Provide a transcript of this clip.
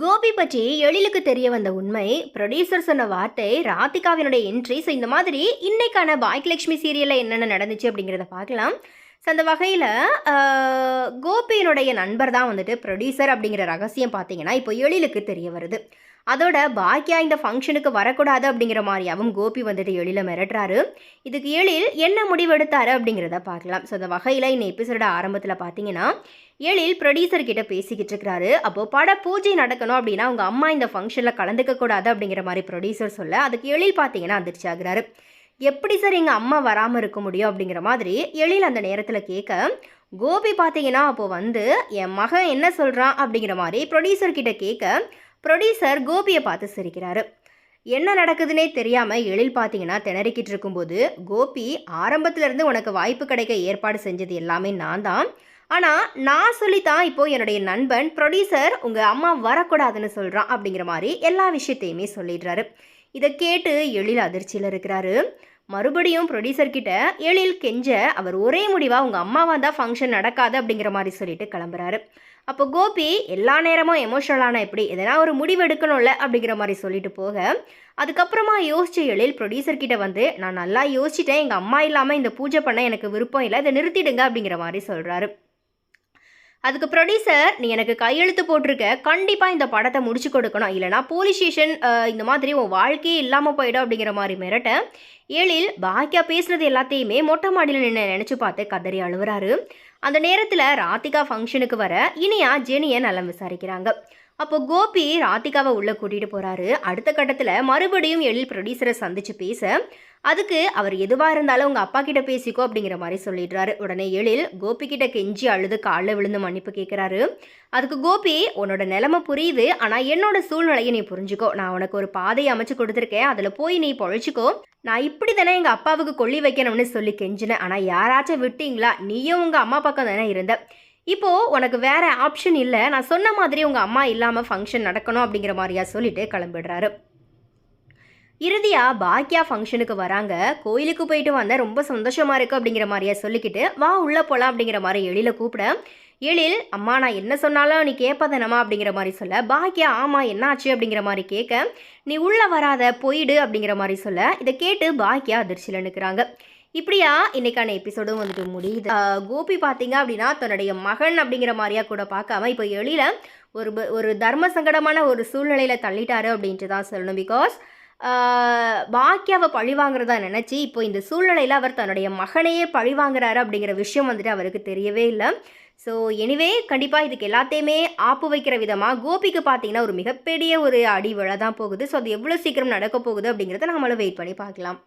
கோபி பற்றி எழிலுக்கு தெரிய வந்த உண்மை ப்ரொடியூசர் சொன்ன வார்த்தை ராதிகாவினுடைய என்ட்ரி ஸோ இந்த மாதிரி இன்னைக்கான பாக்கியலட்சுமி சீரியலில் என்னென்ன நடந்துச்சு அப்படிங்கிறத பார்க்கலாம். ஸோ அந்த வகையில் கோ கோபியினுடைய நண்பர் தான் வந்துட்டு ப்ரொடியூசர் அப்படிங்கிற ரகசியம் பார்த்தீங்கன்னா இப்போ எழிலுக்கு தெரிய வருது. அதோட பாக்கியா இந்த ஃபங்க்ஷனுக்கு வரக்கூடாது அப்படிங்கிற மாதிரியாவும் கோபி வந்துட்டு எழில மிரட்டுறாரு. இதுக்கு எழில் என்ன முடிவெடுத்தாரு அப்படிங்கிறத பார்க்கலாம். ஸோ அந்த வகையில் இந்த எபிசோட ஆரம்பத்தில் பார்த்தீங்கன்னா எழில் ப்ரொடியூசர் கிட்ட பேசிக்கிட்டு இருக்கிறாரு. அப்போ பட பூஜை நடக்கணும் அப்படின்னா அவங்க அம்மா இந்த ஃபங்க்ஷனில் கலந்துக்க கூடாது அப்படிங்கிற மாதிரி ப்ரொடியூசர் சொல்ல அதுக்கு எழில் பார்த்தீங்கன்னா அதிர்ச்சி ஆகுறாரு. எப்படி சார் எங்கள் அம்மா வராமல் இருக்க முடியும் அப்படிங்கிற மாதிரி எழில் அந்த நேரத்தில் கேட்க கோபி பார்த்தீங்கன்னா அப்போ வந்து என் மகன் என்ன சொல்கிறான் அப்படிங்கிற மாதிரி ப்ரொடியூசர் கிட்ட கேட்க ப்ரொடியூசர் கோபியை பார்த்து சிரிக்கிறாரு. என்ன நடக்குதுன்னே தெரியாமல் எழில் பார்த்தீங்கன்னா திணறிக்கிட்டு இருக்கும்போது கோபி ஆரம்பத்துல இருந்து உனக்கு வாய்ப்பு கிடைக்க ஏற்பாடு செஞ்சது எல்லாமே நான் தான். ஆனால் நான் சொல்லித்தான் இப்போது என்னுடைய நண்பன் ப்ரொடியூசர் உங்கள் அம்மா வரக்கூடாதுன்னு சொல்கிறான் அப்படிங்கிற மாதிரி எல்லா விஷயத்தையுமே சொல்லிடுறாரு. இதை கேட்டு எழில் அதிர்ச்சியில் இருக்கிறாரு. மறுபடியும் ப்ரொடியூசர் கிட்ட எழில் கெஞ்ச அவர் ஒரே முடிவாக உங்கள் அம்மாவா தான் ஃபங்க்ஷன் நடக்காது அப்படிங்கிற மாதிரி சொல்லிட்டு கிளம்புறாரு. அப்போ கோபி எல்லா நேரமும் எமோஷனலான எப்படி? எதனா ஒரு முடிவு எடுக்கணும்ல? அப்படிங்கிற மாதிரி சொல்லிட்டு போக அதுக்கப்புறமா யோசிச்ச எழில் ப்ரொடியூசர் கிட்ட வந்து நான் நல்லா யோசிச்சிட்டேன். எங்கள் அம்மா இல்லாமல் இந்த பூஜை பண்ண எனக்கு விருப்பம் இல்லை. இதை நிறுத்திடுங்க அப்படிங்கிற மாதிரி சொல்கிறாரு அதுக்கு ப்ரொடியூசர் நீ எனக்கு கையெழுத்து போட்டிருக்க. கண்டிப்பாக இந்த படத்தை முடிச்சு கொடுக்கணும். இல்லைனா போலீஸ் ஸ்டேஷன் இந்த மாதிரி உன் வாழ்க்கையே இல்லாமல் போயிடும் அப்படிங்கிற மாதிரி மிரட்ட ஏழில் பாக்கியா பேசுனது எல்லாத்தையுமே மொட்டை மாடியில் நின்று நினச்சி பார்த்து கதறி அழுவுறாரு. அந்த நேரத்தில் ராதிகா ஃபங்க்ஷனுக்கு வர இனியா ஜெனியை நலம் விசாரிக்கிறாங்க. அப்போ கோபி ராதிகாவை உள்ளே கூட்டிகிட்டு போகிறாரு அடுத்த கட்டத்தில் மறுபடியும் எழில் ப்ரொடியூசரை சந்திச்சு பேச அதுக்கு அவர் எதுவாக இருந்தாலும் உங்கள் அப்பா கிட்ட பேசிக்கோ அப்படிங்கிற மாதிரி சொல்லிடுறாரு. உடனே எழில் கோபி கிட்ட கெஞ்சி அழுது காலில் விழுந்து மன்னிப்பு கேட்குறாரு அதுக்கு கோபி உன்னோட நிலைமை புரியுது ஆனால் என்னோட சூழ்நிலையை நீ புரிஞ்சுக்கோ. நான் உனக்கு ஒரு பாதையை அமைச்சு கொடுத்துருக்கேன். அதில் போய் நீ பொழைச்சிக்கோ. நான் இப்படி தானே எங்கள் அப்பாவுக்கு கொல்லி வைக்கணும்னு சொல்லி கெஞ்சினேன். ஆனால் யாராச்சும் விட்டீங்களா? நீயும் உங்கள் அம்மா பக்கம் தானே இருந்த. இப்போது உனக்கு வேறு ஆப்ஷன் இல்லை. நான் சொன்ன மாதிரி உங்கள் அம்மா இல்லாமல் ஃபங்க்ஷன் நடக்கணும் அப்படிங்கிற மாதிரியா சொல்லிட்டு கிளம்பிடுறாரு. இறுதியாக பாக்கியா ஃபங்க்ஷனுக்கு வராங்க. கோயிலுக்கு போயிட்டு வந்தால் ரொம்ப சந்தோஷமாக இருக்குது அப்படிங்கிற மாதிரியா சொல்லிக்கிட்டு வா உள்ளே போகலாம் அப்படிங்கிற மாதிரி எழில கூப்பிட எழில் அம்மா நான் என்ன சொன்னாலும் நீ கேட்பதனமா அப்படிங்கிற மாதிரி சொல்ல பாக்கியா ஆமா என்னாச்சு அப்படிங்கிற மாதிரி கேட்க நீ உள்ள வராத போயிடு அப்படிங்கிற மாதிரி சொல்ல இதை கேட்டு பாக்கியா அதிர்ச்சியில் நிற்கிறாங்க இப்படியா இன்னைக்கான எபிசோடும் வந்துட்டு முடியுது. கோபி பார்த்தீங்க அப்படின்னா தன்னுடைய மகன் அப்படிங்கிற மாதிரியா கூட பார்க்காம இப்போ எழில ஒரு ஒரு தர்ம சங்கடமான ஒரு சூழ்நிலையில தள்ளிட்டாரு அப்படின்ட்டு தான் சொல்லணும். பிகாஸ் பாக்கியாவை பழி வாங்குறதா நினச்சி இப்போ இந்த சூழ்நிலையில் அவர் தன்னுடைய மகனையே பழி வாங்குறாரு அப்படிங்கிற விஷயம் வந்துட்டு அவருக்கு தெரியவே இல்லை. ஸோ எனிவே கண்டிப்பாக இதுக்கு எல்லாத்தையுமே ஆப்பு வைக்கிற விதமாக கோபிக்கு பார்த்தீங்கன்னா ஒரு மிகப்பெரிய ஒரு அடி விழ தான் போகுது. ஸோ அது எவ்வளோ சீக்கிரம் நடக்க போகுது அப்படிங்கிறத நம்மளும் வெயிட் பண்ணி பார்க்கலாம்.